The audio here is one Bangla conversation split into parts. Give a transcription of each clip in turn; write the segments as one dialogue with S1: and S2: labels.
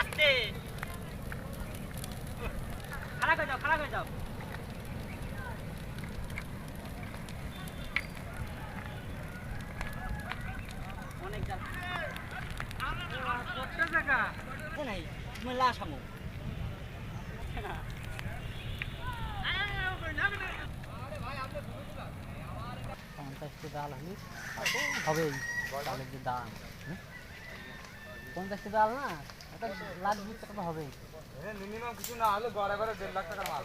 S1: আস্তে খারাপ হয়ে যাও খারাপ হয়ে যাও অনেক জায়গা সামু পঞ্চাশটি ডাল আমি হবেই ডালের যে দাম পঞ্চাশটি ডাল না লাখ বিশ টাকা তো হবেই
S2: মিনিমাম কিছু না হলে গড়ে গড়ে দেড় লাখ টাকা। মাল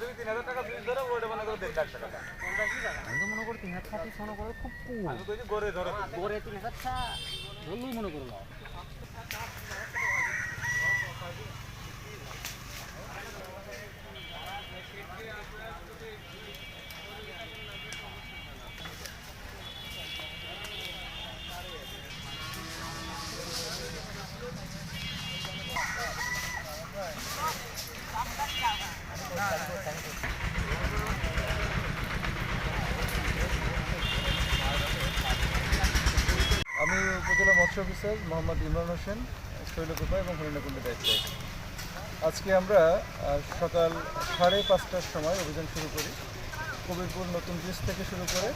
S2: তুমি তিন হাজার টাকা ফিস ধরো ওটা মনে করো। দেড় লাখ টাকা
S1: আমি তো মনে করি তিন হাজার টাকা মনে করে খুব কম
S2: আমি বলছি গড়ে ধরো
S1: গড়ে তিন হাজার ছা ধরলেই মনে করল
S3: মৎস্য অফিসার মোহাম্মদ ইমরান হোসেন, শৈলকুপা এবং হরিণাকুণ্ডে দায়িত্ব। আজকে আমরা সকাল সাড়ে পাঁচটার সময় অভিযান শুরু করি। কবিরপুর নতুন ব্রিজ থেকে শুরু করে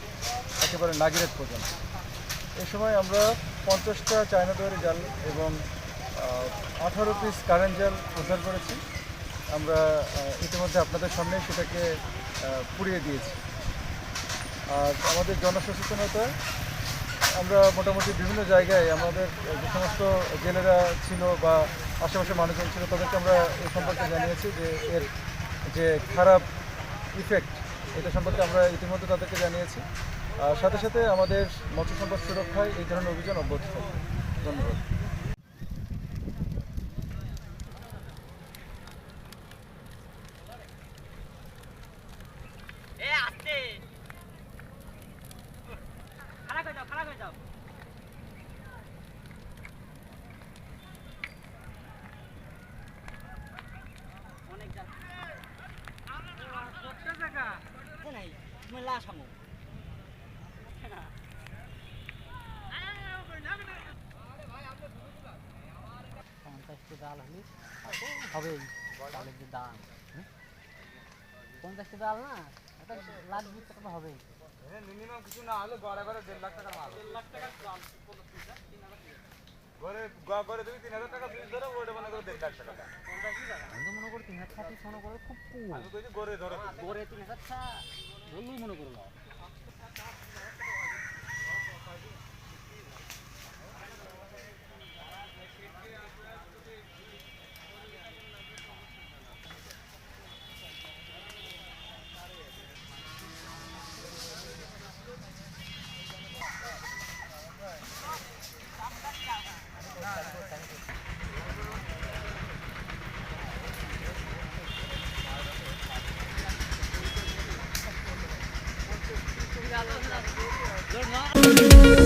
S3: একেবারে নাগিরাত পর্যন্ত। এ সময় আমরা পঞ্চাশটা চায়না দোয়ারি জাল এবং আঠারো পিস কারেন্ট জাল উদ্ধার করেছি। আমরা ইতিমধ্যে আপনাদের সামনে সেটাকে পুড়িয়ে দিয়েছি। আর আমাদের জনসচেতনতা আমরা মোটামুটি বিভিন্ন জায়গায় আমাদের যে সমস্ত জেলেরা ছিল বা আশেপাশে মানুষজন ছিল, তাদেরকে আমরা এ সম্পর্কে জানিয়েছি যে এর যে খারাপ ইফেক্ট এটা সম্পর্কে আমরা ইতিমধ্যে তাদেরকে জানিয়েছি। আর সাথে সাথে আমাদের মৎস্য সম্পদ সুরক্ষায় এই ধরনের অভিযান অব্যাহত থাকবে। ধন্যবাদ
S1: এ আসতে খারাপ হয়ে যাও খারাপ হয়ে যাও অনেক জাল এ মই লাশ আমো পঞ্চাশটি ডাল হলে হবেই। ডালের যে দাম পঞ্চাশটি ডাল না এটা লাখ বিশ টাকা তো হবেই।
S2: মিনিমাম কিছু না হলে গড়ে গড়ে দেড় লাখ গ- ঘরে তুমি তিন হাজার টাকা ফিস ধরো ওটা মনে করো দেড় লাখ টাকা।
S1: আমি তো মনে করি তিন হাজার ছাব্বিশ মনে করে খুব
S2: আমি বলছি গড়ে ধরো।
S1: গড়ে তিন হাজার ছা ধরলেই মনে করল
S3: you.